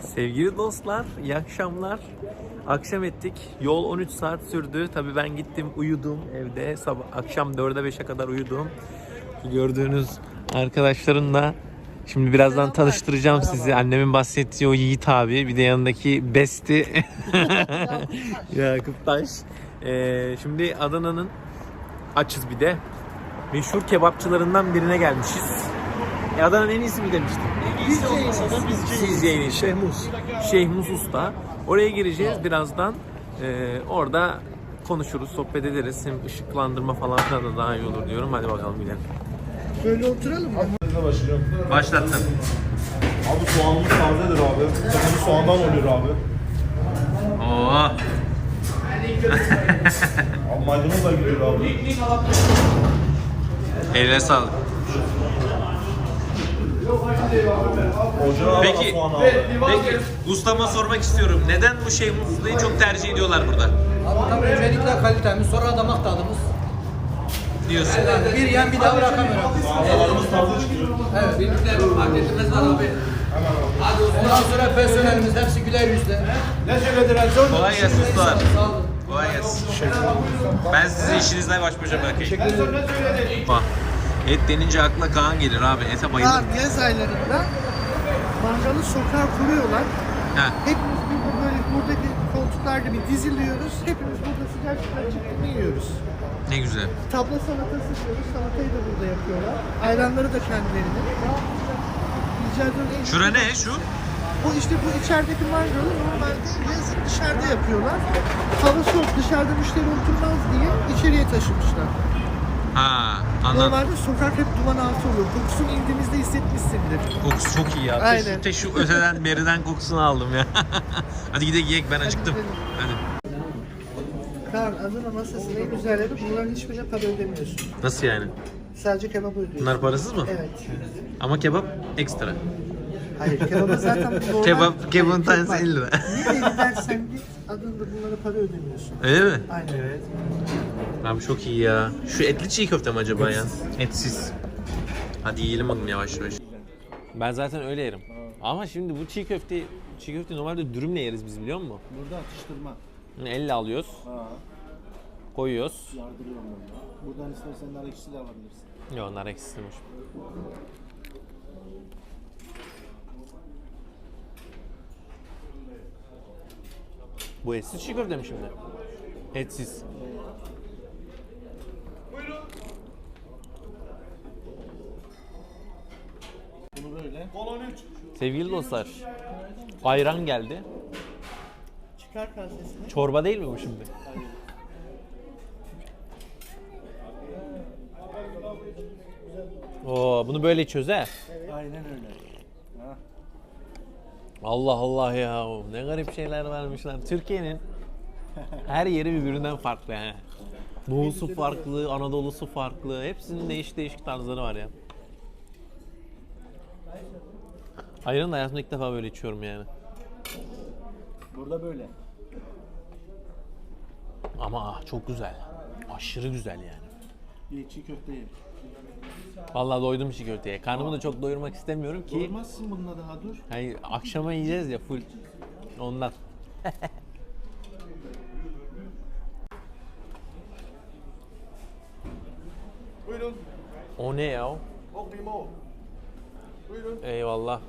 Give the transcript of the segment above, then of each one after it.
Sevgili dostlar, iyi akşamlar. Akşam ettik. Yol 13 saat sürdü. Tabii ben gittim, uyudum evde. Sabah akşam 4'e 5'e kadar uyudum. Şu Gördüğünüz arkadaşların da şimdi birazdan tanıştıracağım sizi. Annemin bahsettiği o Yiğit abi, bir de yanındaki Besti. Yakup Taş. Ee, şimdi Adana'nın açız bir de. Meşhur kebapçılarından birine gelmişiz. E, Adana'nın en iyisi mi demiştim? Sizce en iyisi. Şehmus. Şehmus Usta. Oraya gireceğiz birazdan. Ee, orada konuşuruz, sohbet ederiz. Hem ışıklandırma falan filan da daha iyi olur diyorum. Hadi bakalım gidelim. Böyle oturalım mı? başlayacağım. Başlattım. Abi soğanımız tazedir abi. Tabii soğandan oluyor abi. Oo. Abi maydanoz da gidiyor abi. Eline sağlık. Peki. Peki ustama sormak istiyorum. Neden bu Şehmus Usta'yı çok tercih ediyorlar burada? Abi tabii öncelikle kalitemiz, sonra damak tadımız. Diyorsun. Yani bir yem bir daha bırakamıyorum. Soğanlarımız taze çıkıyor. Evet, birlikte bir paketimiz var abi. Ondan sonra personelimiz hepsi güler yüzle. Ne söyledir Kolay gelsin ustalar. Sağ olun. Kolay gelsin. Ben sizi işinizden baş başa bırakayım. Bak. Et denince akla Kaan gelir abi. Ete bayılırım. Kar yaz aylarında mangalı sokağa kuruyorlar. Heh. Hepimiz burada böyle buradaki koltuklar gibi diziliyoruz. Hepimiz burada sıcak sıcak çıktığını yiyoruz. Ne güzel. Tabla salatası diyoruz. Salatayı da burada yapıyorlar. Ayranları da kendilerinin. Şura ne şu? Bu işte bu içerideki mangalı normalde yazın dışarıda yapıyorlar. Hava soğuk dışarıda müşteri oturmaz diye içeriye taşımışlar. Ha anladım. Normalde sokak hep duman altı olur. Kokusunu indiğimizde hissetmişsindir. Kokusu çok iyi ya. Aynen. şu, te şu öteden beriden kokusunu aldım ya. Hadi gidelim yiyek ben acıktım. Hadi. Kaan Adana masasının en güzel yanı bunların hiçbirine para ödemiyorsun. Nasıl yani? Sadece kebap ödüyorsun. Bunlar parasız mı? Evet. Ama kebap ekstra. Hayır kebaba zaten bu normal. Kebap- kebabın tanesi bak, 50 lira. Nereye gidersen git Adana'da bunlara para ödemiyorsun. Öyle mi? Aynen. Evet. Abi çok iyi ya. Şu etli çiğ köfte mi acaba ya? Etsiz. Hadi yiyelim bakalım yavaş yavaş. Ben zaten öyle yerim. Ama şimdi bu çiğ köfte çiğ köfte normalde dürümle yeriz biz biliyor musun? Burada atıştırma. Elle alıyoruz. Koyuyoruz. Yardırıyorum bunu. Buradan istersen nar ekşisi de alabilirsin. Yok onlar eksilmiş. Bu etsiz çiğ köfte mi şimdi? Etsiz. Bunu böyle. Sevgili dostlar, ayran geldi. Çıkar kasesini. Çorba değil mi bu şimdi? Oo, bunu böyle içiyoruz he. Aynen öyle. Allah Allah ya ne garip şeyler vermişler. Türkiye'nin her yeri birbirinden farklı he. Doğusu farklı, Anadolu'su farklı. Hepsinin değişik değişik tarzları var ya. Ayranı da hayatımda ilk defa böyle içiyorum yani. Burada böyle. Ama ah, çok güzel. Aşırı güzel yani. Bir çiğ köfte ye. Vallahi doydum çiğ köfteye. Karnımı da çok doyurmak istemiyorum ki. Doymazsın bununla daha dur. Hani akşama yiyeceğiz ya full. Ondan. Buyurun. O ne ya? Bok limon. Buyurun. Eyvallah.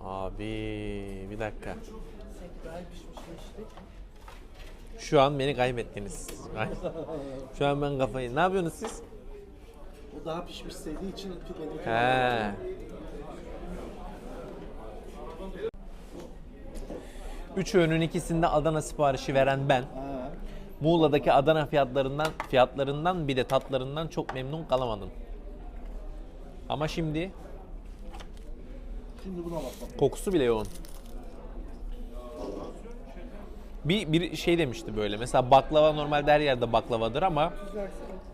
Abi bir dakika. Şu an beni kaybettiniz. Şu an ben kafayı. Ne yapıyorsunuz siz? O daha pişmiş sevdiği için pideli. He. Üç öğünün ikisinde Adana siparişi veren ben. Muğla'daki Adana fiyatlarından fiyatlarından bir de tatlarından çok memnun kalamadım. Ama şimdi Şimdi buna bak. kokusu bile yoğun. Bir, bir şey demişti böyle. Mesela baklava normalde her yerde baklavadır ama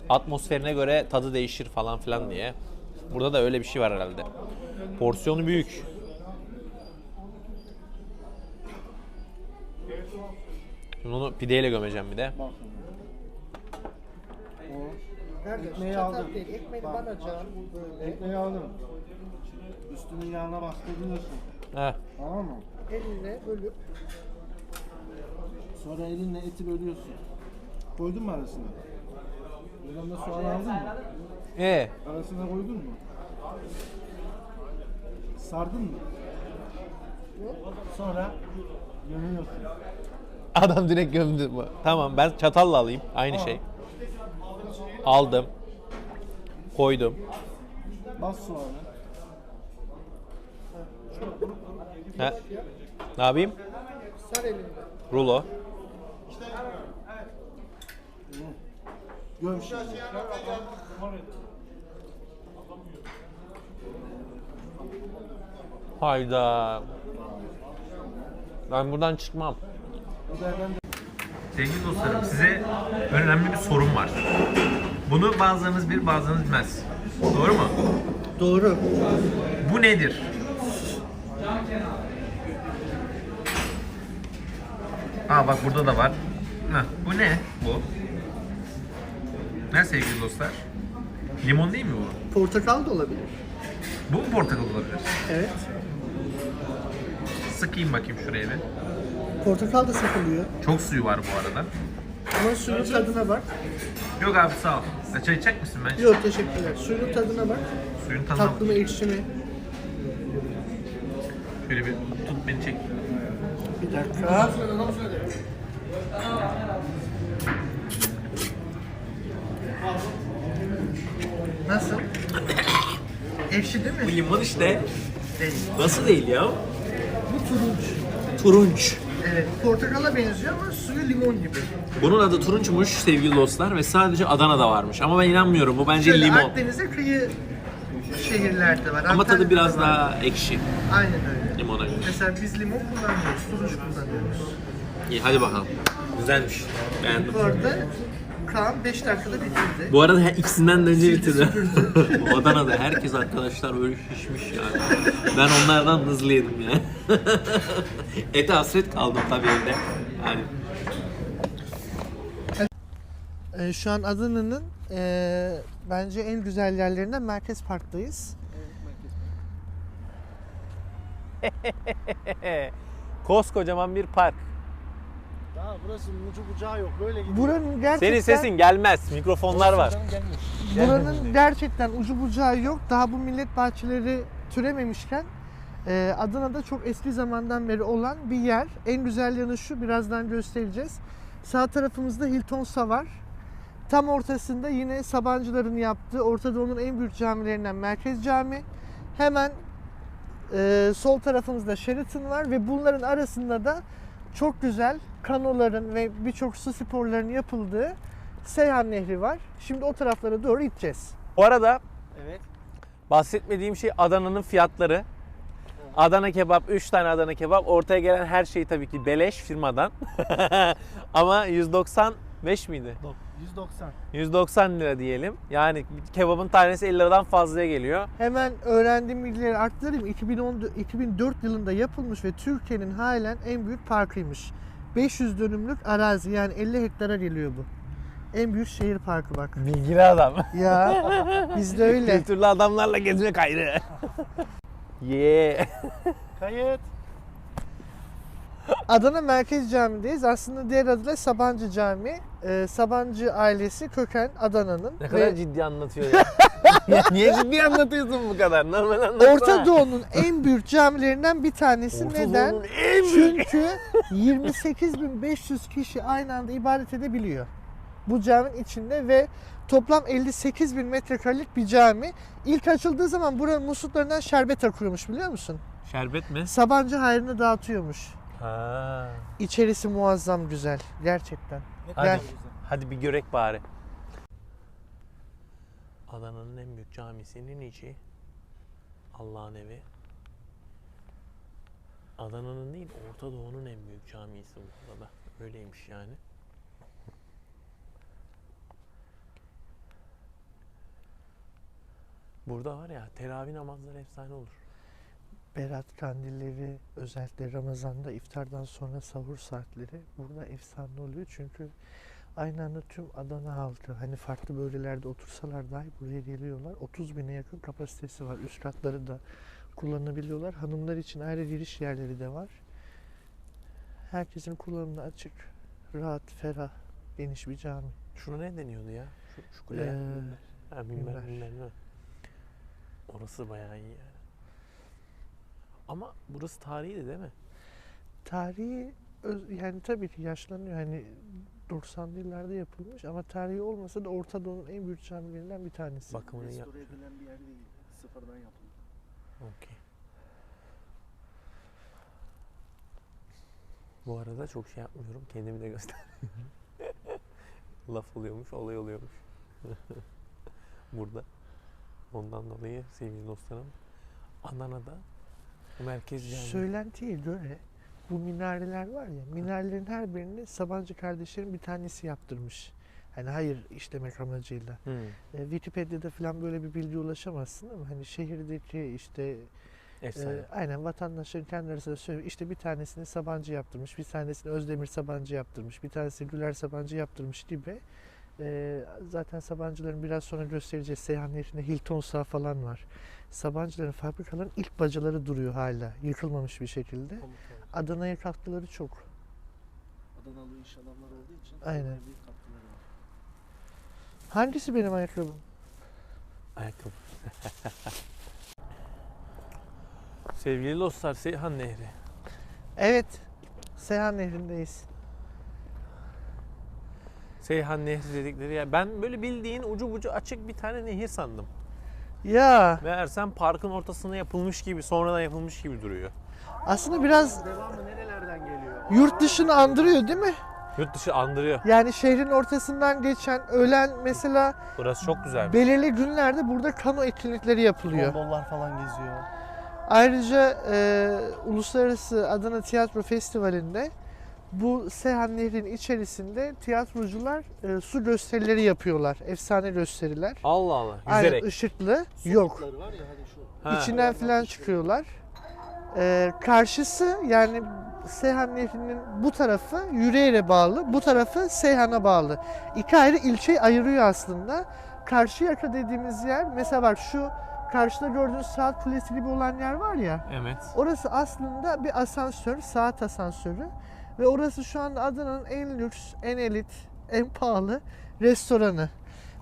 atmosferine göre tadı değişir falan filan diye. Burada da öyle bir şey var herhalde. Porsiyonu büyük. Şimdi onu pideyle gömeceğim bir de. Bak. Nerede? Ekmeği aldım. değil. Ekmeği Bak. bana can. Ekmeği aldım. Üstünün yağına bastırıyorsun. Heh. Tamam mı? Elinle bölüp sonra elinle eti bölüyorsun. Koydun mu arasına? Buradan da soğan aldın mı? Ee, Arasına koydun mu? Sardın mı? Sonra gömüyorsun. adam direkt gömdü. bu. Tamam ben çatalla alayım. Aynı şey. Aldım. Koydum. Bas soğanı. Ha. Ne yapayım? Sar elinde. Rulo. Göm şimdi. Hayda. Ben buradan çıkmam. Sevgili dostlarım size önemli bir sorun var. Bunu bazılarınız bilir bazılarınız bilmez. Doğru mu? Doğru. Bu nedir? Aa bak burada da var. Heh, bu ne? Bu. Ne sevgili dostlar? Limon değil mi bu? Portakal da olabilir. Bu mu portakal olabilir? Evet. Sıkayım bakayım şuraya bir. Portakal da sıkılıyor. Çok suyu var bu arada. Ama suyun tadına bak. Yok abi sağ ol. Ya Çay içecek misin ben? Yok teşekkürler. Suyun tadına bak. Suyun tadına Tatlı mı ekşi mi? Şöyle bir tut beni çek. Bir dakika. Nasıl? Ekşi değil Bu mi? limon işte. Değil. Nasıl değil ya? Bu turunç. Turunç. Evet. Portakala benziyor ama suyu limon gibi. Bunun adı turunçmuş sevgili dostlar ve sadece Adana'da varmış. Ama ben inanmıyorum. Bu bence Şöyle limon. Akdeniz'e kıyı şehirlerde var. Ama tadı Antalya'da biraz var. daha ekşi Aynen öyle. limona göre. Mesela biz limon kullanmıyoruz, turunç kullanıyoruz. İyi hadi bakalım. Güzelmiş. Beğendim. Bu arada Kaan 5 dakikada bitirdi. Bu arada her- ikisinden de önce bitirdi. Adana'da herkes arkadaşlar böyle şişmiş yani. Ben onlardan hızlı yedim ya. Ete hasret kaldım tabii evde. Yani Ee, şu an Adana'nın ee, bence en güzel yerlerinden Merkez Park'tayız. koskocaman bir park. Daha burası ucu bucağı yok. Böyle gidiyor. Buranın gerçekten Senin sesin gelmez. Mikrofonlar var. buranın gerçekten ucu bucağı yok. Daha bu millet bahçeleri türememişken ee, Adana'da çok eski zamandan beri olan bir yer. En güzel yanı şu birazdan göstereceğiz. Sağ tarafımızda Hiltonsa var. Tam ortasında yine Sabancıların yaptığı Orta Doğu'nun en büyük camilerinden Merkez Cami. Hemen e, sol tarafımızda Sheraton var ve bunların arasında da çok güzel kanoların ve birçok su sporlarının yapıldığı Seyhan Nehri var. Şimdi o taraflara doğru gideceğiz. Bu arada Evet. bahsetmediğim şey Adana'nın fiyatları. Adana kebap, 3 tane Adana kebap. Ortaya gelen her şey tabii ki beleş firmadan. Ama 195 miydi? 190. 190 lira diyelim. Yani kebabın tanesi 50 liradan fazlaya geliyor. Hemen öğrendiğim bilgileri aktarayım. 2010, 2004 yılında yapılmış ve Türkiye'nin halen en büyük parkıymış. 500 dönümlük arazi yani 50 hektara geliyor bu. En büyük şehir parkı bak. Bilgili adam. Ya bizde öyle. Kültürlü adamlarla gezmek ayrı. Yeah. Kayıt. Adana Merkez Camii'deyiz. Aslında diğer adıyla Sabancı Camii. Ee, Sabancı ailesi köken Adana'nın. Ne kadar Ve ciddi anlatıyor ya. ya niye ciddi anlatıyorsun bu kadar? Normal anlatsana. Orta Doğu'nun en büyük camilerinden bir tanesi. Orta Neden? En büyük- Çünkü 28.500 kişi aynı anda ibadet edebiliyor. Bu caminin içinde ve toplam 58 bin metrekarelik bir cami. İlk açıldığı zaman buranın musluklarından şerbet akıyormuş biliyor musun? Şerbet mi? Sabancı hayrını dağıtıyormuş. Ha. İçerisi muazzam güzel gerçekten. Hadi, Gel. hadi bir görek bari. Adana'nın en büyük camisinin içi. Allah'ın evi. Adana'nın değil, Orta Doğu'nun en büyük camisi bu arada. Öyleymiş yani. Burada var ya teravih namazları efsane olur. Berat kandilleri özellikle Ramazan'da iftardan sonra sahur saatleri burada efsane oluyor. Çünkü aynı anda tüm Adana halkı hani farklı bölgelerde otursalar dahi buraya geliyorlar. 30 bine yakın kapasitesi var. Üst katları da kullanabiliyorlar. Hanımlar için ayrı giriş yerleri de var. Herkesin kullanımına açık, rahat, ferah, geniş bir cami. Şuna ne deniyordu ya? Şu, şu kule. Ee, ha, minber, minber. minber. Orası bayağı iyi. Ama burası tarihi de değil mi? Tarihi öz- yani tabii ki yaşlanıyor. Hani 90'lı yıllarda yapılmış ama tarihi olmasa da Orta Doğu'nun en büyük camilerinden bir tanesi. Bakımını. Restore edilen bir yer değil. Sıfırdan yapıldı. Okey. Bu arada çok şey yapmıyorum. Kendimi de gösteriyorum. Laf oluyormuş, olay oluyormuş. Burada. Ondan dolayı sevgili dostlarım Adana'da merkez cami. Söylentiye göre bu minareler var ya, minarelerin her birini Sabancı kardeşlerin bir tanesi yaptırmış. Hani hayır işlemek amacıyla. Hmm. E, Wikipedia'da falan böyle bir bilgi ulaşamazsın ama hani şehirdeki işte Efsane. e, aynen vatandaşların kendi arasında söylüyor. İşte bir tanesini Sabancı yaptırmış, bir tanesini Özdemir Sabancı yaptırmış, bir tanesini Güler Sabancı yaptırmış gibi. E, zaten Sabancıların biraz sonra göstereceğiz Seyhan Nehri'nde Hilton Sağ falan var. Sabancıların fabrikaların ilk bacaları duruyor hala yıkılmamış bir şekilde. Adana'ya katkıları çok. Adanalı iş adamları olduğu için Aynen. Adana'ya büyük katkıları var. Hangisi benim ayakkabım? Ayakkabı. Sevgili dostlar Seyhan Nehri. Evet. Seyhan Nehri'ndeyiz. Seyhan Nehri dedikleri yer. Ben böyle bildiğin ucu bucu açık bir tane nehir sandım. Ya Meğersem parkın ortasına yapılmış gibi, sonradan yapılmış gibi duruyor. aslında biraz Devamı nerelerden geliyor? yurt dışını andırıyor değil mi? Yurt dışı andırıyor. Yani şehrin ortasından geçen öğlen mesela Burası çok güzel. belirli günlerde burada kano etkinlikleri yapılıyor. Gondollar falan geziyor. Ayrıca e, Uluslararası Adana Tiyatro Festivali'nde bu Seyhan Nehri'nin içerisinde tiyatrocular e, su gösterileri yapıyorlar. Efsane gösteriler. Allah Allah. Aynen Yüzerek. ışıklı. Yok. Var ya hani şu. Ha. İçinden falan çıkıyorlar. Ee, karşısı yani Seyhan Nehri'nin bu tarafı Yüreğir'e bağlı, bu tarafı Seyhan'a bağlı. İki ayrı ilçeyi ayırıyor aslında. Karşıyaka dediğimiz yer, mesela bak şu karşıda gördüğünüz saat kulesi gibi olan yer var ya, Evet. orası aslında bir asansör, saat asansörü. Ve orası şu anda Adana'nın en lüks, en elit, en pahalı restoranı.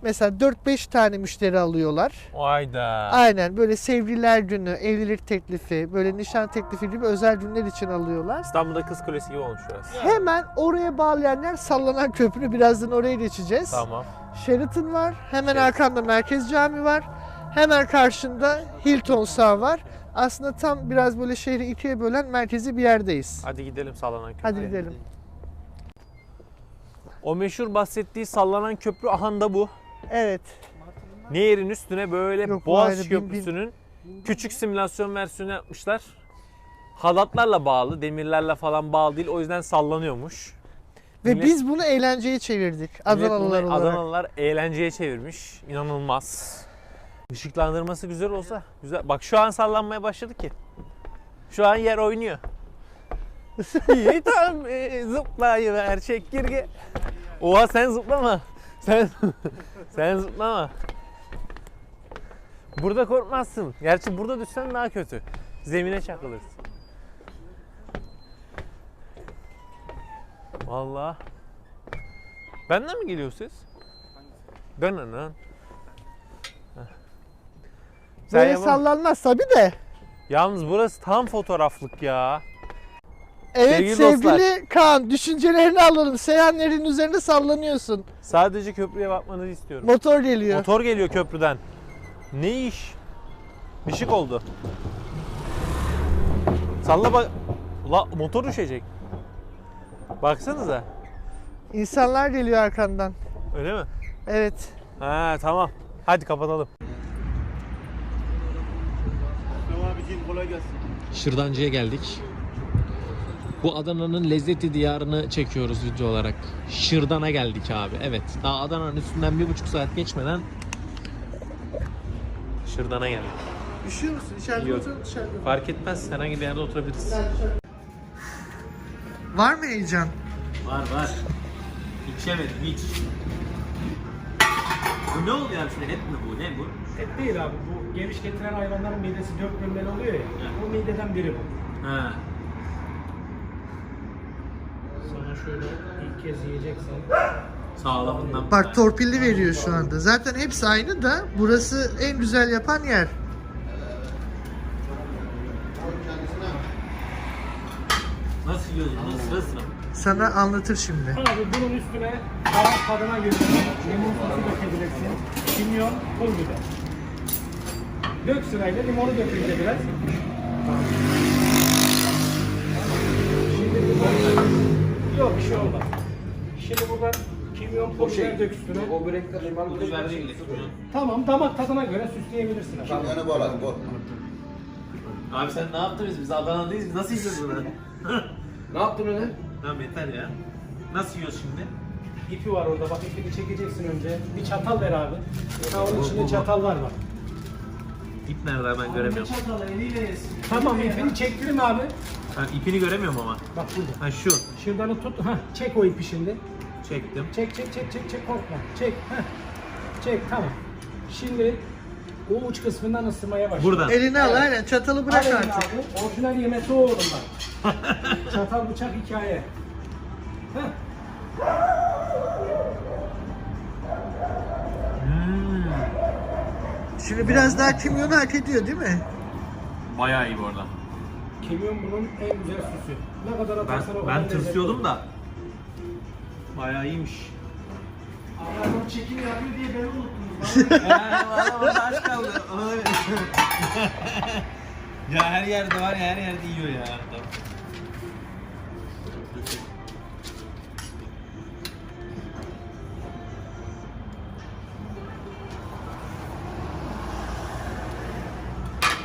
Mesela 4-5 tane müşteri alıyorlar. Ayda. Aynen böyle sevgililer günü, evlilik teklifi, böyle nişan teklifi gibi özel günler için alıyorlar. İstanbul'da Kız Kulesi gibi olmuş burası. Hemen oraya bağlayan yer sallanan köprü. Birazdan oraya geçeceğiz. Tamam. Sheraton var. Hemen Sheraton. arkanda Merkez Cami var. Hemen karşında Hilton Sağ var. Aslında tam biraz böyle şehri ikiye bölen merkezi bir yerdeyiz. Hadi gidelim sallanan köprüye. Hadi gidelim. O meşhur bahsettiği sallanan köprü ahanda bu. Evet. Nehirin üstüne böyle Yok, bu Boğaziçi ayrı, Köprüsü'nün küçük simülasyon versiyonu yapmışlar. Halatlarla bağlı, demirlerle falan bağlı değil. O yüzden sallanıyormuş. Ve Millet- biz bunu eğlenceye çevirdik. Adanalılar olarak. Adanalılar eğlenceye çevirmiş. İnanılmaz. Işıklandırması güzel olsa güzel. Bak şu an sallanmaya başladı ki. Şu an yer oynuyor. Tamam e, zıplayıver çekirge. Oha sen zıplama. Sen sen zıplama. Burada korkmazsın. Gerçi burada düşsen daha kötü. Zemine çakılırsın. Vallahi. Benden mi geliyor ses? Dönün Sen Böyle yapam- sallanmaz tabii de. Yalnız burası tam fotoğraflık ya. Evet Sevgili sevgili. Kaan düşüncelerini alalım. Seyhan Nehri'nin üzerinde sallanıyorsun. Sadece köprüye bakmanızı istiyorum. Motor geliyor. Motor geliyor köprüden. Ne iş? Işık oldu. Salla bak. Ula motor düşecek. Baksanıza. İnsanlar geliyor arkandan. Öyle mi? Evet. Ha tamam. Hadi kapatalım. Tamam abiciğim kolay gelsin. Şırdancı'ya geldik. Bu Adana'nın lezzeti diyarını çekiyoruz video olarak. Şırdan'a geldik abi. Evet. Daha Adana'nın üstünden bir buçuk saat geçmeden Şırdan'a geldik. Üşüyor musun? İçeride Yok. otur dışarıda. mı? Fark etmez. Herhangi bir yerde oturabiliriz. Var mı heyecan? Var var. İçemedim hiç. Bu ne oluyor abi? Et mi bu? Ne bu? Et değil abi. Bu geviş getiren hayvanların midesi dört bölmeli oluyor ya. O mideden biri bu. Ha. Sana şöyle ilk kez yiyeceksen. Sağlamından. Bak torpilli veriyor şu anda. Zaten hepsi aynı da burası en güzel yapan yer. Nasıl yiyoruz bunu? Sıra sıra. Sana anlatır şimdi. Abi bunun üstüne damak tadına göre limon sosu dökebilirsin. Kimyon, pul biber. Dök sırayla limonu dök önce biraz. Şimdi buradan... Yok bir şey olmaz. Şimdi buradan kimyon, pul biber dök üstüne. O börekte liman Bu biber değil. Tamam damak tadına göre süsleyebilirsin. abi. Kamyonu bağladı bu. Abi sen ne yaptın biz? Biz Adana'dayız. Biz nasıl yiyeceğiz bunu? Ne yaptın öyle? Tamam yeter ya. Nasıl yiyoruz şimdi? İpi var orada bak ipini çekeceksin önce. Bir çatal ver abi. Ha, onun içinde çatallar var. İp nerede ben göremiyorum. Tamam ipini çektirin abi. Ha, ipini göremiyorum ama. Bak burada. Ha şu. Şuradan tut. Ha, çek o ipi şimdi. Çektim. Çek çek çek çek çek korkma. Çek. Heh. Çek tamam. Şimdi o uç kısmından ısırmaya başla. Buradan. Elini al aynen çatalı bırak Al elini artık. abi. Orijinal yemesi o oğlum bak. Çatal bıçak hikaye. Heh. Hmm. Şimdi biraz daha kimyonu hak ediyor değil mi? Bayağı iyi bu arada. Kimyon bunun en güzel süsü. Ne kadar Ben, atarsan o kadar ben lezzetli tırsıyordum olur. da. Bayağı iyiymiş. Adam çekim yapıyor diye beni unuttunuz. Orada aç kaldı. Ya her yerde var ya her yerde yiyor ya. adam.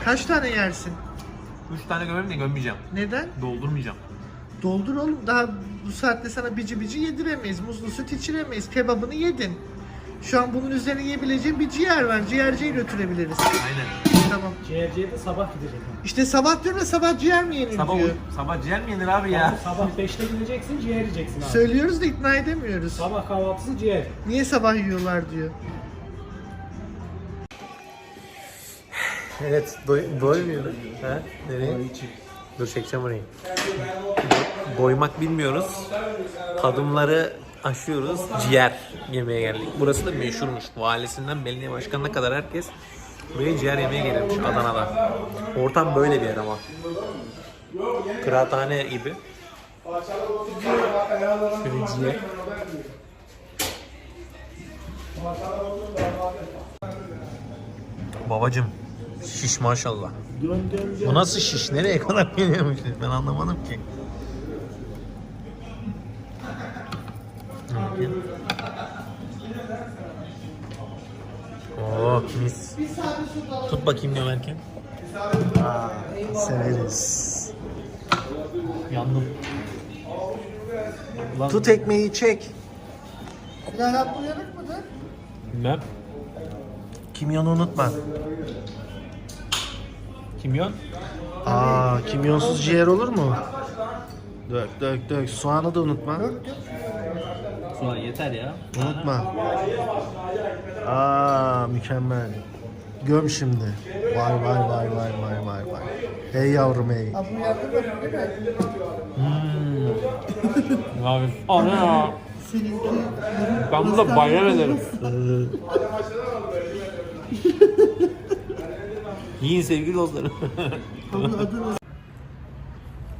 Kaç tane yersin? Üç tane gömeyim de gömmeyeceğim. Neden? Doldurmayacağım. Doldur oğlum. Daha bu saatte sana bici bici yediremeyiz. Muzlu süt içiremeyiz. Kebabını yedin. Şu an bunun üzerine yiyebileceğin bir ciğer var. Ciğerciye götürebiliriz. Aynen. Tamam. Ciğerciye de sabah gidecek. İşte sabah diyorum ya sabah ciğer mi yenir Sabah, diyor. sabah ciğer mi yenir abi ya? Sabah 5'te gideceksin, ciğer yiyeceksin abi. Söylüyoruz da ikna edemiyoruz. Sabah kahvaltısı ciğer. Niye sabah yiyorlar diyor. Evet, doy doymuyoruz. Ha? Nereye? Dur çekeceğim orayı. Do- doymak bilmiyoruz. Tadımları aşıyoruz. Ciğer yemeye geldik. Burası da meşhurmuş. Valisinden belediye başkanına kadar herkes buraya ciğer yemeye gelirmiş Adana'da. Ortam böyle bir yer ama. Kıraathane gibi. Şöyle ciğer. Babacım şiş maşallah. Bu nasıl şiş? Nereye kadar geliyormuş? Ben anlamadım ki. Bakayım. Oh mis. Tut bakayım ne verken. Severiz. Yandım. Ulan Tut ekmeği çek. Ya bu yanık mıdır? Bilmem. Kimyonu unutma. Kimyon? Aa, kimyonsuz ciğer olur mu? Dök dök dök. Soğanı da unutma. Soğan yeter ya. Unutma. Aa, mükemmel. Göm şimdi. Vay vay vay vay vay vay vay. Hey yavrum hey. Abi ana ya. Ben burada bayram ederim. Yiyin sevgili dostlarım.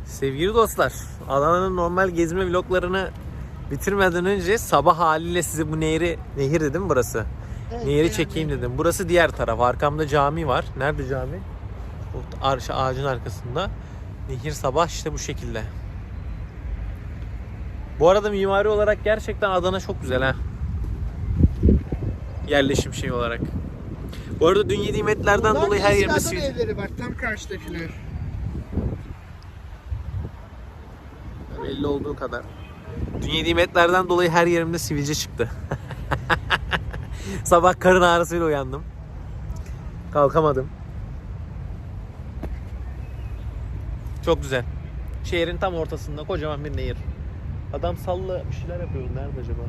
sevgili dostlar, Adana'nın normal gezme vloglarını bitirmeden önce sabah haliyle size bu nehri, nehir dedim burası. Nehri çekeyim dedim. Burası diğer taraf. Arkamda cami var. Nerede cami? Ar- ağacın arkasında. Nehir sabah işte bu şekilde. Bu arada mimari olarak gerçekten Adana çok güzel ha. Yerleşim şey olarak. Bu arada dün yediğim etlerden dolayı her yerimde Adana sivilce. evleri var tam karşıdakiler. Belli olduğu kadar. Dün yediğim etlerden dolayı her yerimde sivilce çıktı. Sabah karın ağrısıyla uyandım. Kalkamadım. Çok güzel. Şehrin tam ortasında kocaman bir nehir. Adam salla bir şeyler yapıyor. Nerede acaba?